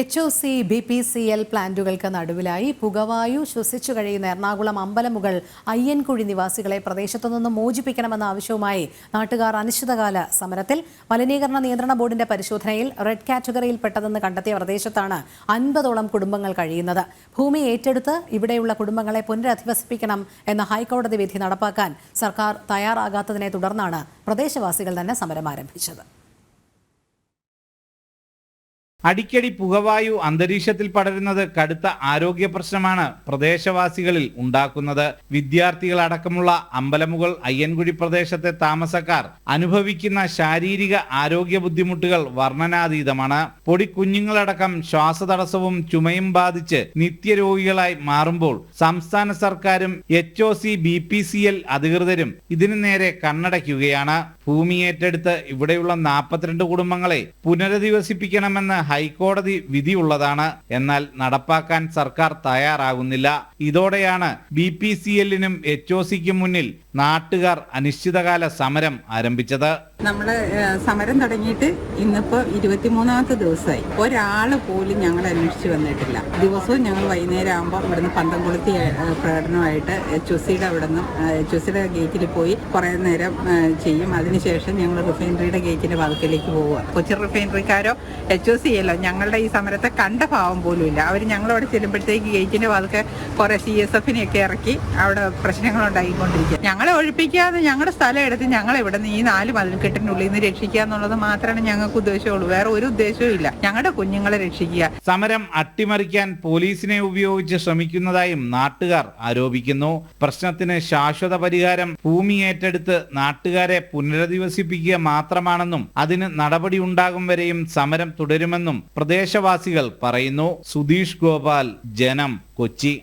H O C B P C L പ്ലാന്റുകൾക്ക് നടുവിലായി പുകവായു ശ്വസിച്ചു കഴിയുന്ന എറണാകുളം അമ്പലമുകൾ അയ്യൻകുഴി നിവാസികളെ പ്രദേശത്തു നിന്ന് മോചിപ്പിക്കണമെന്ന ആവശ്യവുമായി നാട്ടുകാർ അനിശ്ചിതകാല സമരത്തിൽ മലിനീകരണ നിയന്ത്രണ ബോർഡിന്റെ പരിശോധനയിൽ റെഡ് കാറ്റഗറിയിൽപ്പെട്ടതെന്ന് കണ്ടെത്തിയ പ്രദേശത്താണ് അൻപതോളം കുടുംബങ്ങൾ കഴിയുന്നത്. ഭൂമി ഏറ്റെടുത്ത് ഇവിടെയുള്ള കുടുംബങ്ങളെ പുനരധിവസിപ്പിക്കണം എന്ന ഹൈക്കോടതി വിധി നടപ്പാക്കാൻ സർക്കാർ തയ്യാറാകാത്തതിനെ തുടർന്നാണ് പ്രദേശവാസികൾ തന്നെ സമരം ആരംഭിച്ചത്. അടിക്കടി പുകവായു അന്തരീക്ഷത്തിൽ പടരുന്നത് കടുത്ത ആരോഗ്യ പ്രശ്നമാണ് പ്രദേശവാസികളിൽ ഉണ്ടാക്കുന്നത്. വിദ്യാർത്ഥികളടക്കമുള്ള അമ്പലമുകൾ അയ്യൻകുഴി പ്രദേശത്തെ താമസക്കാർ അനുഭവിക്കുന്ന ശാരീരിക ആരോഗ്യ ബുദ്ധിമുട്ടുകൾ വർണനാതീതമാണ്. പൊടിക്കുഞ്ഞുങ്ങളടക്കം ശ്വാസതടസ്സവും ചുമയും ബാധിച്ച് നിത്യരോഗികളായി മാറുമ്പോൾ സംസ്ഥാന സർക്കാരും H O C B P C L അധികൃതരും ഇതിനു നേരെ കണ്ണടയ്ക്കുകയാണ്. ഭൂമി ഏറ്റെടുത്ത് ഇവിടെയുള്ള നാൽപ്പത്തിരണ്ട് കുടുംബങ്ങളെ പുനരധിവസിപ്പിക്കണമെന്ന് ഹൈക്കോടതി വിധിയുള്ളതാണ് എന്നാൽ നടപ്പാക്കാൻ സർക്കാർ തയ്യാറാകുന്നില്ല. ഇതോടെയാണ് ബി പി സി എല്ലിനും എച്ച് ഒ സിക്കും മുന്നിൽ നാട്ടുകാർ അനിശ്ചിതകാല സമരം ആരംഭിച്ചത്. നമ്മൾ സമരം തുടങ്ങിയിട്ട് ഇന്നിപ്പോ ഇരുപത്തിമൂന്നാമത്തെ ദിവസമായി. ഒരാൾ പോലും ഞങ്ങൾ അന്വേഷിച്ച് വന്നിട്ടില്ല. ദിവസവും ഞങ്ങൾ വൈകുന്നേരം ആകുമ്പോൾ ഇവിടുന്ന് പന്തംകുളത്തി പ്രകടനമായിട്ട് എച്ച് ഒ സിയുടെ അവിടെ നിന്നും എച്ച് ഒ സിയുടെ ഗേറ്റിൽ പോയി കുറേ നേരം ചെയ്യും. അതിനുശേഷം ഞങ്ങൾ റിഫൈനറിയുടെ ഗേറ്റിന്റെ വാതിക്കലേക്ക് പോവുക. കൊച്ചി റിഫൈനറിക്കാരോ എച്ച് ഒ സി അല്ലോ ഞങ്ങളുടെ ഈ സമരത്തെ കണ്ട ഭാവം പോലും ഇല്ല. അവർ ഞങ്ങളവിടെ ചെല്ലുമ്പോഴത്തേക്ക് ഗേറ്റിന്റെ വാതിക്കെ കുറെ സി എസ് എഫിനെയൊക്കെ ഇറക്കി അവിടെ പ്രശ്നങ്ങൾ ഉണ്ടായിക്കൊണ്ടിരിക്കുക ഞങ്ങളെ ഒഴിപ്പിക്കാതെ ഞങ്ങളുടെ സ്ഥലം എടുത്ത് ഞങ്ങൾ ഇവിടെ നിന്ന് ഈ നാല് മതിൽക്കെട്ടിനുള്ളിൽ നിന്ന് രക്ഷിക്കുക എന്നുള്ളത് മാത്രമാണ് ഞങ്ങൾക്ക് ഉദ്ദേശമുള്ളൂ. വേറെ ഒരു ഉദ്ദേശവും ഇല്ല. ഞങ്ങളുടെ കുഞ്ഞുങ്ങളെ രക്ഷിക്കുക. സമരം അട്ടിമറിക്കാൻ പോലീസിനെ ഉപയോഗിച്ച് ശ്രമിക്കുന്നതായും നാട്ടുകാർ ആരോപിക്കുന്നു. പ്രശ്നത്തിന് ശാശ്വത പരിഹാരം ഭൂമി ഏറ്റെടുത്ത് നാട്ടുകാരെ പുനരധിവസിപ്പിക്കുക മാത്രമാണെന്നും അതിന് നടപടി ഉണ്ടാകും വരെയും സമരം തുടരുമെന്നും പ്രദേശവാസികൾ പറയുന്നു. സുധീഷ് ഗോപാൽ ജനം കൊച്ചി.